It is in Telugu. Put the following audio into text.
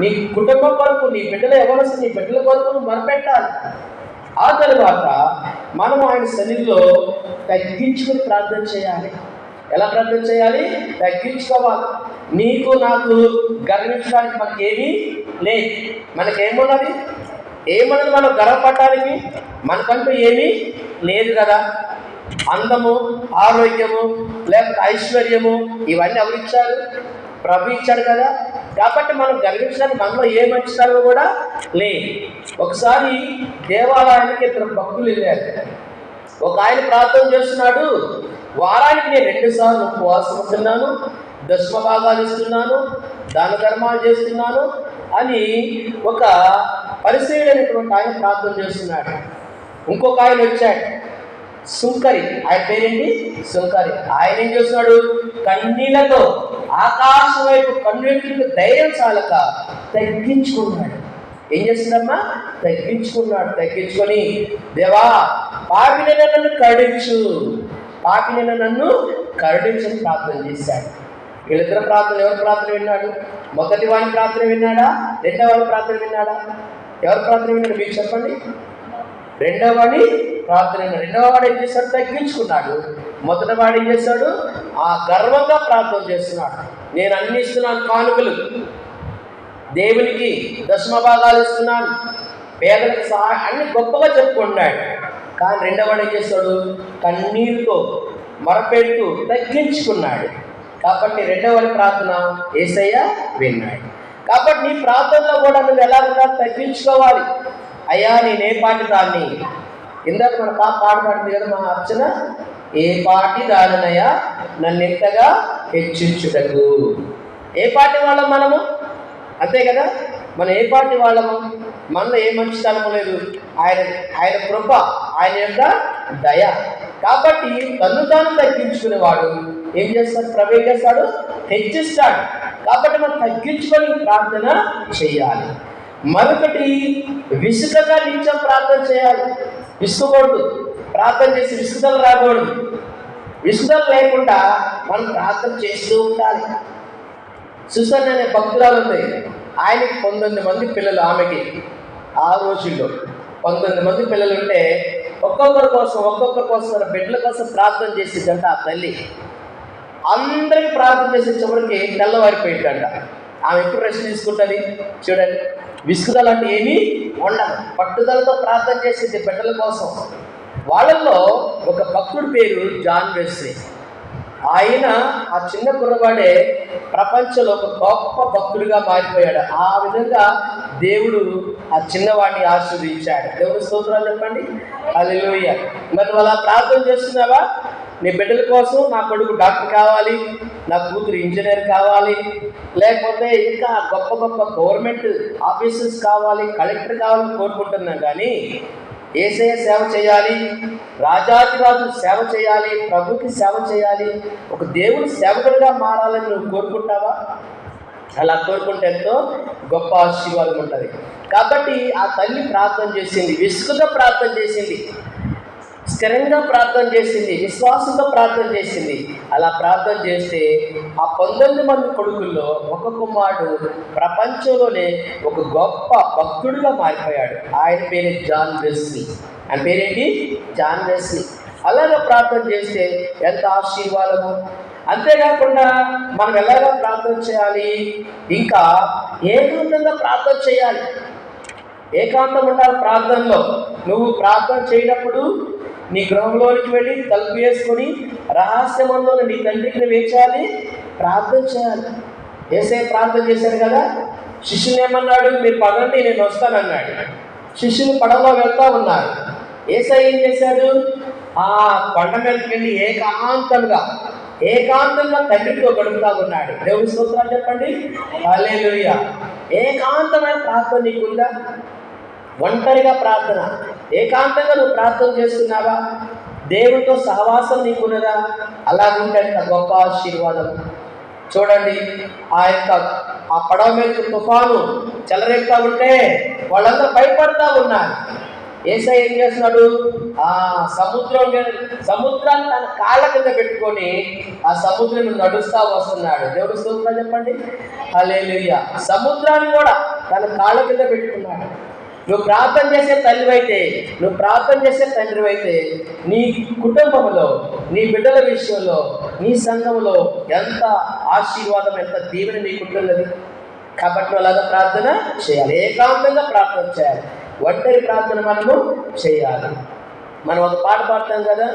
నీ కుటుంబం కొరకు నీ బిడ్డలు ఎవరొస్తే నీ బిడ్డల కొరకు నువ్వు మొరపెట్టాలి. ఆ తర్వాత మనం ఆయన శనిలో తగ్గించుకుని ప్రార్థన చేయాలి. ఎలా ప్రార్థన చేయాలి? తగ్గించుకోవాలి. నీకు నాకు గర్వించడానికి మనకేమీ లేదు. మనకేమున్నది? ఏమన్నది మనం గర్వపడటానికి? మనకంటూ ఏమీ లేదు కదా. అందము ఆరోగ్యము లేకపోతే ఐశ్వర్యము ఇవన్నీ ఎవరు ఇచ్చారు ప్రభు ఇచ్చాడు కదా. కాబట్టి మనం గర్వించడానికి మనలో ఏ మంచితనం కూడా లేదు. ఒకసారి దేవాలయానికి ఇద్దరు భక్తులు వెళ్ళారు. ఒక ఆయన ప్రార్థన చేస్తున్నాడు వారానికి నేను రెండు సార్లు ఉపవాసం ఉంటున్నాను దశమ భాగాలు ఇస్తున్నాను దాన ధర్మాలు చేస్తున్నాను అని ఒక పరిశీలనటువంటి ఆయన ప్రార్థన చేస్తున్నాడు. ఇంకొక ఆయన వచ్చాడు. సుంకరి. ఆయన పేరేంటి? సుంకరి. ఆయన ఏం చేస్తున్నాడు? కన్నీళ్ళతో ఆకాశం వైపు కన్నీళ్ళకి ధైర్యం చాలక తగ్గించుకున్నాడు. ఏం చేస్తుందమ్మా? తగ్గించుకున్నాడు. తగ్గించుకొని దేవా పాపిన నన్ను కరుడించు పాపిన నన్ను కరుడించని ప్రార్థన చేశాడు. వీళ్ళిద్దరు ప్రార్థన ఎవరి ప్రార్థన విన్నాడు? మొదటి వాని ప్రార్థన విన్నాడా? రెండవ వాని ప్రార్థన విన్నాడా? ఎవరు ప్రార్థన విన్నాడు? మీకు చెప్పండి. రెండవని ప్రార్థన రెండవ వాడు ఏం చేశాడు? తగ్గించుకున్నాడు. మొదటి వాడు ఏం చేశాడు? ఆ గర్వంగా ప్రార్థన చేస్తున్నాడు. నేను అన్ని ఇస్తున్నాను కానుకలు. దేవునికి దశమ భాగాలు ఇస్తున్నాను. పేదలకు సహాయం అన్ని గొప్పగా చెప్పుకున్నాడు కానీ రెండవవాడు ఏం చేస్తాడు కన్నీరుతో మొరపెడుతూ తగ్గించుకున్నాడు. కాబట్టి రెండవది ప్రార్థన ఏసయ్య విన్నాడు. కాబట్టి నీ ప్రార్థనలో కూడా నువ్వు ఎలా తగ్గించుకోవాలి. అయ్యా నేను ఏ పాటి దాన్ని? ఇందాక మన పాప పాట పాడింది కదా మా అర్చన? ఏ పాటి దానినయ్యా నన్ను ఎంతగా హెచ్చించుటకు? ఏ పాటి వాళ్ళం మనము? అంతే కదా? మనం ఏ పార్టీ వాళ్ళము? మనలో ఏ మంచితనము లేదు. ఆయన ఆయన కృప ఆయన యొక్క దయ. కాబట్టి తను తాను తగ్గించుకునేవాడు. ఏం చేస్తాడు? ప్రవేశిస్తాడు హెచ్చిస్తాడు. కాబట్టి మనం తగ్గించుకొని ప్రార్థన చేయాలి. మరొకటి విసుకగా నిత్యం ప్రార్థన చేయాలి. విసుగకూడదు. ప్రార్థన చేసి విసుగుదల రాకూడదు. విసుగుదల లేకుండా మనం ప్రార్థన చేస్తూ ఉండాలి. సుసన్ అనే భక్తురాలు ఉంది. ఆయనకి పంతొమ్మిది మంది పిల్లలు ఆమెకి. ఆ రోజుల్లో పంతొమ్మిది మంది పిల్లలు ఉంటే ఒక్కొక్కరి కోసం ఒక్కొక్కరి కోసం బిడ్డల కోసం ప్రార్థన చేసేదంట ఆ తల్లి. అందరికి ప్రార్థన చేసే చివరికి తెల్లవారిపోయిందంట. ఆమె ఎప్పుడు రెస్ట్ తీసుకుంటుంది? చూడండి. విసుగుదల అంటే ఏమీ ఉండదు. పట్టుదలతో ప్రార్థన చేసేది బిడ్డల కోసం. వాళ్ళల్లో ఒక భక్తుడి పేరు జాన్ వెస్లీ. ఆయన ఆ చిన్న కుర్రవాడే ప్రపంచంలో ఒక గొప్ప భక్తుడిగా మారిపోయాడు. ఆ విధంగా దేవుడు ఆ చిన్నవాడిని ఆశీర్వదించాడు. దేవుడు స్తోత్రాలు చెప్పండి. అది మరి అలా ప్రార్థన చేస్తున్నావా? నీ బిడ్డల కోసం నా కొడుకు డాక్టర్ కావాలి నా కూతురు ఇంజనీర్ కావాలి లేకపోతే ఇంకా గొప్ప గొప్ప గవర్నమెంట్ ఆఫీసర్స్ కావాలి కలెక్టర్ కావాలని కోరుకుంటున్నాం కానీ ఏసయ సేవ చేయాలి రాజాధిరాజు సేవ చేయాలి ప్రభుకి సేవ చేయాలి ఒక దేవుని సేవకుడిగా మారాలని నువ్వు కోరుకుంటావా? అలా కోరుకుంటే ఎంతో గొప్ప ఆశీర్వాదం ఉంటుంది. కాబట్టి ఆ తల్లి ప్రార్థన చేసింది విసుగుగా ప్రార్థన చేసింది. స్థిరంగా ప్రార్థన చేసింది విశ్వాసంతో ప్రార్థన చేసింది. అలా ప్రార్థన చేస్తే ఆ పంతొమ్మిది మంది కొడుకుల్లో ఒక కుమారుడు ప్రపంచంలోనే ఒక గొప్ప భక్తుడిగా మారిపోయాడు. ఆయన పేరు జాన్ వెస్లీ. ఆయన పేరేంటి? John Wesley. అలాగా ప్రార్థన చేస్తే ఎంత ఆశీర్వాదము. అంతేకాకుండా మనం ఎలాగా ప్రార్థన చేయాలి? ఇంకా ఏకాంతంగా ప్రార్థన చేయాలి. ఏకాంతం ఉండాలి ప్రార్థనలో. నువ్వు ప్రార్థన చేయనప్పుడు నీ గృహంలోనికి వెళ్ళి తలుపు వేసుకొని రహస్యమంలో నీ తండ్రికి నువ్వు ఏం ప్రార్థన చేయాలి. ఏసే ప్రార్థన చేశారు కదా? శిష్యుని ఏమన్నాడు? మీరు పదండి నేను వస్తానన్నాడు. శిష్యులు పడవలో వెళ్తా ఉన్నారు. ఏసై ఏం చేశాడు? ఆ కొండ మీదకి వెళ్ళి ఏకాంతంగా ఏకాంతంగా తండ్రితో గడుపుతా ఉన్నాడు. దేవుడి స్తోత్రాలు చెప్పండి? హల్లెలూయా. ఏకాంతమైన ప్రార్థన నీకుందా? ఒంటరిగా ప్రార్థన. ఏకాంతంగా నువ్వు ప్రార్థన చేస్తున్నావా? దేవుడితో సహవాసం నీకున్నదా? అలాగుంటే అంత గొప్ప ఆశీర్వాదం. చూడండి ఆ యొక్క ఆ పడవ మీద తుఫాను చెలరేస్తా ఉంటే వాళ్ళంతా భయపడతా ఉన్నారు. ఏసై ఏం చేస్తున్నాడు? ఆ సముద్రం మీద- సముద్రాన్ని తన కాళ్ళ కింద పెట్టుకొని ఆ సముద్రం నడుస్తా వస్తున్నాడు. దేవుడు స్తోత్రం చెప్పండి. అలే సముద్రాన్ని కూడా తన కాళ్ళ కింద పెట్టుకున్నాడు. నువ్వు ప్రార్థన చేసే తల్లివైతే నువ్వు ప్రార్థన చేసే తండ్రి అయితే నీ కుటుంబంలో నీ బిడ్డల విషయంలో నీ సంఘంలో ఎంత ఆశీర్వాదం ఎంత దీవెన నీకుంటున్నది కాబట్టి అలాగా ప్రార్థన చేయాలి. ఏకాంతంగా ప్రార్థన చేయాలి? ఒంటరి ప్రార్థన మనము చేయాలి. మనం ఒక పాట పాడతాం కదా?